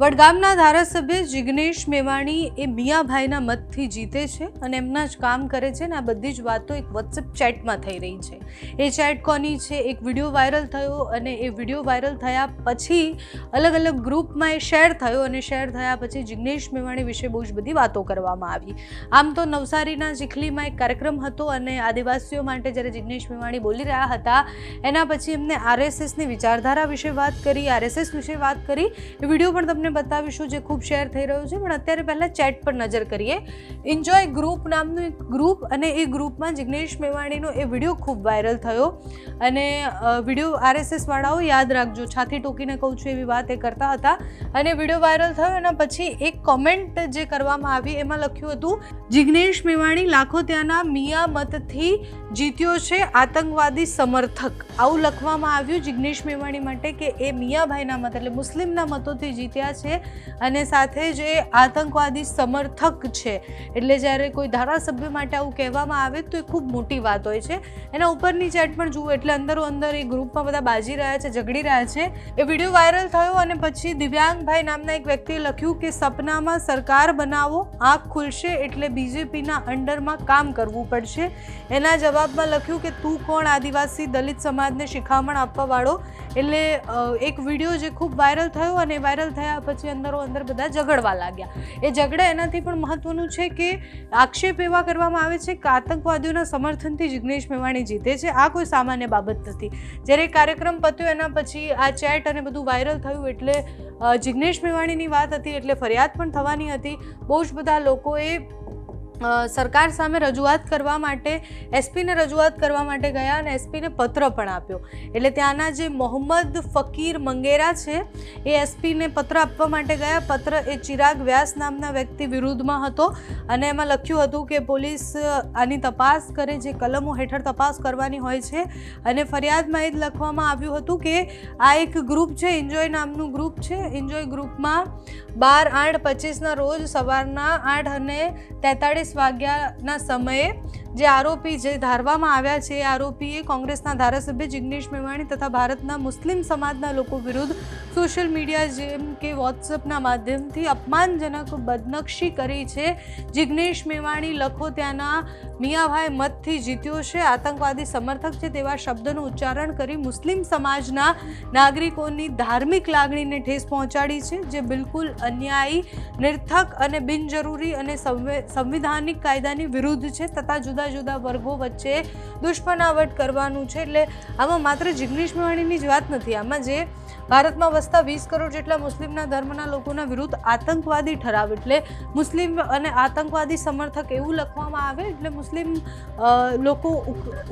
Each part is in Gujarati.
વડગામના ધારાસભ્ય જિગ્નેશ મેવાણી એ મિયાભાઈના મતથી જીતે છે અને એમના જ કામ કરે છે ને આ બધી જ વાતો એક વોટ્સએપ ચેટમાં થઈ રહી છે. એ ચેટ કોની છે? એક વીડિયો વાયરલ થયો અને એ વીડિયો વાયરલ થયા પછી અલગ અલગ ગ્રુપમાં એ શેર થયો અને શેર થયા પછી જિગ્નેશ મેવાણી વિશે બહુ જ બધી વાતો કરવામાં આવી. આમ તો નવસારીના ચીખલીમાં એક કાર્યક્રમ હતો અને આદિવાસીઓ માટે જ્યારે જિગ્નેશ મેવાણી બોલી રહ્યા હતા, એના પછી એમને આરએસએસની વિચારધારા વિશે વાત કરી, આરએસએસ વિશે વાત કરી. એ વીડિયો પણ તમને બતાવીશું જે ખૂબ શેર થઈ રહ્યું છે, પણ અત્યારે પહેલાં ચેટ પર નજર કરીએ. એન્જોય ગ્રુપ નામનું એક ગ્રુપ અને એ ગ્રુપમાં જિગ્નેશ મેવાણીનો એ વીડિયો ખૂબ વાયરલ થયો. અને વીડિયો આરએસએસવાળાઓ યાદ રાખજો, છાતી ટોકીને કહું છું એવી વાત એ કરતા હતા. અને વીડિયો વાયરલ થયો, એના પછી એક કોમેન્ટ જે કરવામાં આવી એમાં લખ્યું હતું, જિગ્નેશ મેવાણી લાખો ત્યાંના મિયા મતથી જીત્યો છે આતંકવાદી સમર્થક. આવું લખવામાં આવ્યું જિગ્નેશ મેવાણી માટે કે એ મિયાભાઈના મત એટલે મુસ્લિમના મતોથી જીત્યા છે અને સાથે જ એ આતંકવાદી સમર્થક છે. એટલે જ્યારે કોઈ ધારાસભ્ય માટે આવું કહેવામાં આવે તો એ ખૂબ મોટી વાત હોય છે. એના ઉપરની ચેટ પણ જુઓ, એટલે અંદરો અંદર એ ગ્રુપમાં બધા બાજી રહ્યા છે, ઝઘડી રહ્યા છે. એ વીડિયો વાયરલ થયો અને પછી દિવ્યાંગભાઈ નામના એક વ્યક્તિએ લખ્યું કે, સપનામાં સરકાર બનાવો, આંખ ખુલશે એટલે બીજેપીના અંડરમાં કામ કરવું પડશે. એના જવાબમાં લખ્યું કે, તું કોણ? આદિવાસી, દલિત સમાજને શિખામણ આપવાવાળો. એટલે એક વીડિયો જે ખૂબ વાયરલ થયો અને વાયરલ થયા પછી અંદરો અંદર બધા ઝઘડવા લાગ્યા. એ ઝઘડા એનાથી પણ મહત્વનું છે કે આક્ષેપ એવા કરવામાં આવે છે કે આતંકવાદીઓના સમર્થનથી જિગ્નેશ મેવાણી જીતે છે. આ કોઈ સામાન્ય બાબત નથી. જ્યારે કાર્યક્રમ પત્યો એના પછી આ ચેટ અને બધું વાયરલ થયું એટલે જિગ્નેશ મેવાણીની વાત હતી એટલે ફરિયાદ પણ થવાની હતી. બહુ જ બધા લોકોએ સરકાર સામે રજૂઆત કરવા માટે, એસપીને રજૂઆત કરવા માટે ગયા અને એસપીને પત્ર પણ આપ્યો. એટલે ત્યાંના જે મોહમ્મદ ફકીર મંગેરા છે, એ એસપીને પત્ર આપવા માટે ગયા. પત્ર એ ચિરાગ વ્યાસ નામના વ્યક્તિ વિરુદ્ધમાં હતો અને એમાં લખ્યું હતું કે પોલીસ આની તપાસ કરે, જે કલમો હેઠળ તપાસ કરવાની હોય છે. અને ફરિયાદમાં એ જ લખવામાં આવ્યું હતું કે, આ એક ગ્રુપ છે એન્જોય નામનું ગ્રુપ છે. એન્જોય ગ્રુપમાં બાર આઠ પચીસના રોજ સવારના આઠ અને તેતાળીસ વાગ્યાના સમયે જે આરોપી જે ધારવામાં આવ્યા છે, એ આરોપીએ કોંગ્રેસના ધારાસભ્ય જિગ્નેશ મેવાણી તથા ભારતના મુસ્લિમ સમાજના લોકો વિરુદ્ધ સોશિયલ મીડિયા જેમ કે વોટ્સઅપના માધ્યમથી અપમાનજનક બદનક્ષી કરી છે. જિગ્નેશ મેવાણી લખો ત્યાંના મિયાભાઈ મતથી જીત્યો છે. આતંકવાદી સમર્થક છે તેવા શબ્દનું ઉચ્ચારણ કરી મુસ્લિમ સમાજના નાગરિકોની ધાર્મિક લાગણીને ઠેસ પહોંચાડી છે, જે બિલકુલ અન્યાયી નિર્થક અને બિનજરૂરી અને સંવે- સંવિધાનિક કાયદાની વિરુદ્ધ છે તથા જુદા જુદા વર્ગો વચ્ચે દુશ્મનાવટ કરવાનું છે. એટલે આમાં માત્ર જિગ્નેશ મેવાણીની જ વાત નથી. આમાં જે ભારતમાં વસતા વીસ કરોડ જેટલા મુસ્લિમના ધર્મના લોકોના વિરુદ્ધ આતંકવાદી ઠરાવ. એટલે મુસ્લિમ અને આતંકવાદી સમર્થક એવું લખવામાં આવે, એટલે મુસ્લિમ લોકો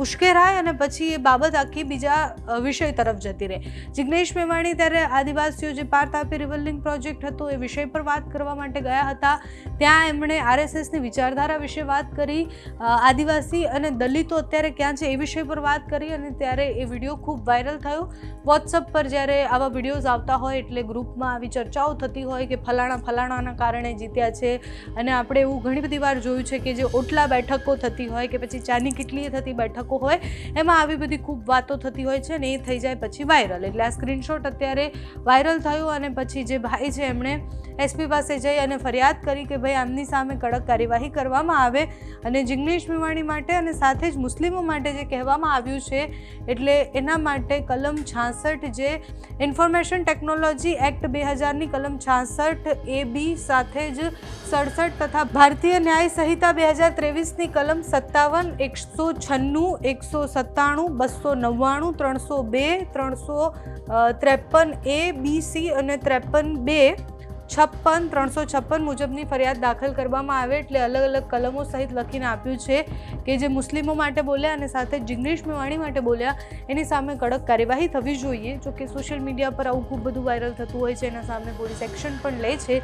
ઉશ્કેરાય અને પછી એ બાબત આખી બીજા વિષય તરફ જતી રહે. જિગ્નેશ મેવાણી ત્યારે આદિવાસીઓ જે પાર તાપી રિવરલિંગ પ્રોજેક્ટ હતો, એ વિષય પર વાત કરવા માટે ગયા હતા. ત્યાં એમણે આરએસએસની વિચારધારા વિશે વાત કરી. આદિવાસી અને દલિતો અત્યારે ક્યાં છે એ વિષય પર વાત કરી અને ત્યારે એ વીડિયો ખૂબ વાયરલ થયો. વોટ્સઅપ પર જ્યારે આવા વિડીયોઝ આવતા હોય એટલે ગ્રુપમાં આવી ચર્ચાઓ થતી હોય કે ફલાણા ફલાણાના કારણે જીત્યા છે. અને આપણે એવું ઘણી બધી વાર જોયું છે કે જે ઓટલા બેઠકો થતી હોય કે પછી ચાની કેટલીએ થતી બેઠકો હોય, એમાં આવી બધી ખૂબ વાતો થતી હોય છે ને એ થઈ જાય પછી વાયરલ. એટલે આ સ્ક્રીનશોટ અત્યારે વાયરલ થયો અને પછી જે ભાઈ છે એમણે એસપી પાસે જઈ અને ફરિયાદ કરી કે ભાઈ આમની સામે કડક કાર્યવાહી કરવામાં આવે અને જિગ્નેશ મેવાણી માટે અને સાથે જ મુસ્લિમો માટે જે કહેવામાં આવ્યું છે, એટલે એના માટે કલમ છાસઠ જે ઇન્ફોર્મેશન ટેકનોલોજી એક્ટ બે હજારની કલમ છાસઠ એ બી સાથે જ સડસઠ તથા ભારતીય ન્યાય સંહિતા બે હજાર ત્રેવીસની કલમ સત્તાવન, એકસો છન્નું, એકસો સત્તાણું, બસો નવ્વાણું, ત્રણસો બે, ત્રણસો ત્રેપન એ બી સી અને ત્રેપન બે છપ્પન, ત્રણસો છપ્પન મુજબની ફરિયાદ દાખલ કરવામાં આવે એટલે અલગ અલગ કલમો સહિત લખીને આપ્યું છે કે જે મુસ્લિમો માટે બોલ્યા અને સાથે જિગ્નેશ મેવાણી માટે બોલ્યા, એની સામે કડક કાર્યવાહી થવી જોઈએ. જો કે સોશિયલ મીડિયા પર આવું ખૂબ બધું વાયરલ થતું હોય છે, એના સામે પોલીસ એક્શન પણ લે છે.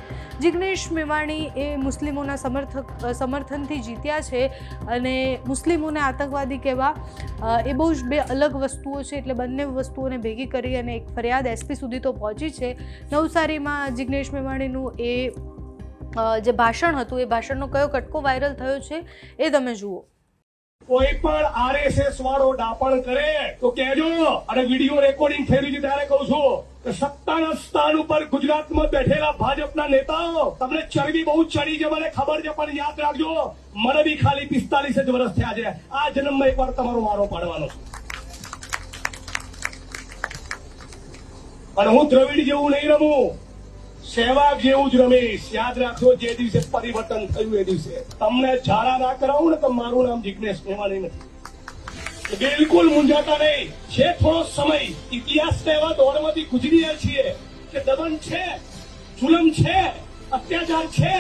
જિગ્નેશ મેવાણી એ મુસ્લિમોના સમર્થક, સમર્થનથી જીત્યા છે અને મુસ્લિમોને આતંકવાદી કહેવા એ બહુ જ બે અલગ વસ્તુઓ છે એટલે બંને વસ્તુઓને ભેગી કરી અને એક ફરિયાદ એસપી સુધી તો પહોંચી છે. નવસારીમાં જિગ્નેશ મેવાણીનું એ જે ભાષણ હતું, એ ભાષણનો કયો કટકો વાયરલ થયો છે, એ તમે જુઓ. કોઈ પણ આરએસએસ વાળો ડાપણ કરે, તો કહેજો અને વીડિયો રેકોર્ડિંગ થયેલું છે ત્યારે કહું છું કે સત્તાના સ્થાન ઉપર ગુજરાતમાં બેઠેલા ભાજપના નેતાઓ, તમને ચરબી બહુ ચડી છે, મને ખબર છે, પણ યાદ રાખજો, મને બી ખાલી પિસ્તાલીસ જ વર્ષ થયા છે. આ જન્મમાં એકવાર તમારો વારો પાડવાનો છું. અને હું દ્રવિડ જેવું નહીં રમું. સહેવાગ જેવું જ રમીશ. યાદ રાખજો, જે દિવસે પરિવર્તન થયું એ દિવસે. તમને ઝાડા ના કરાવું ને તો મારું નામ જિગ્નેશ મેવાણી નથી. બિલકુલ મૂંઝાતા નહીં. છે થોડો સમય. ઇતિહાસ એવા દોડમાંથી ગુજરીએ છીએ કે દમન છે, જુલમ છે, અત્યાચાર છે.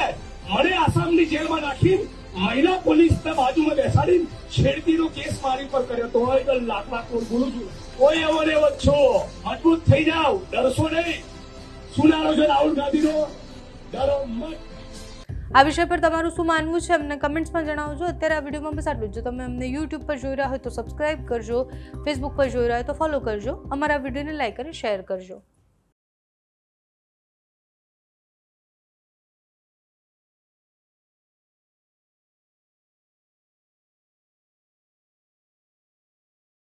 મને આસામની જેલમાં નાખી મહિલા પોલીસને બાજુમાં બેસાડી છેડતીનો કેસ મારી પર કર્યો. તો લાખ લાખ બોલું છું. કોઈ એવો ને છો. મજબૂત થઈ જાવ ડરશો નહીં. સુનારો છે રાહુલ ગાંધીનો. ડરો આ વિષય પર તમારું શું માનવું છે અમને કમેન્ટ્સમાં જણાવજો. અત્યારે આ વિડીયોમાં બસ આટલું. જો. તમે અમને યુટ્યુબ પર જોઈ રહ્યા હોય તો સબસ્ક્રાઇબ કરજો ફેસબુક પર જોઈ રહ્યા હોય તો ફોલો કરજો. અમારા વિડીયોને લાઇક અને શેર કરજો.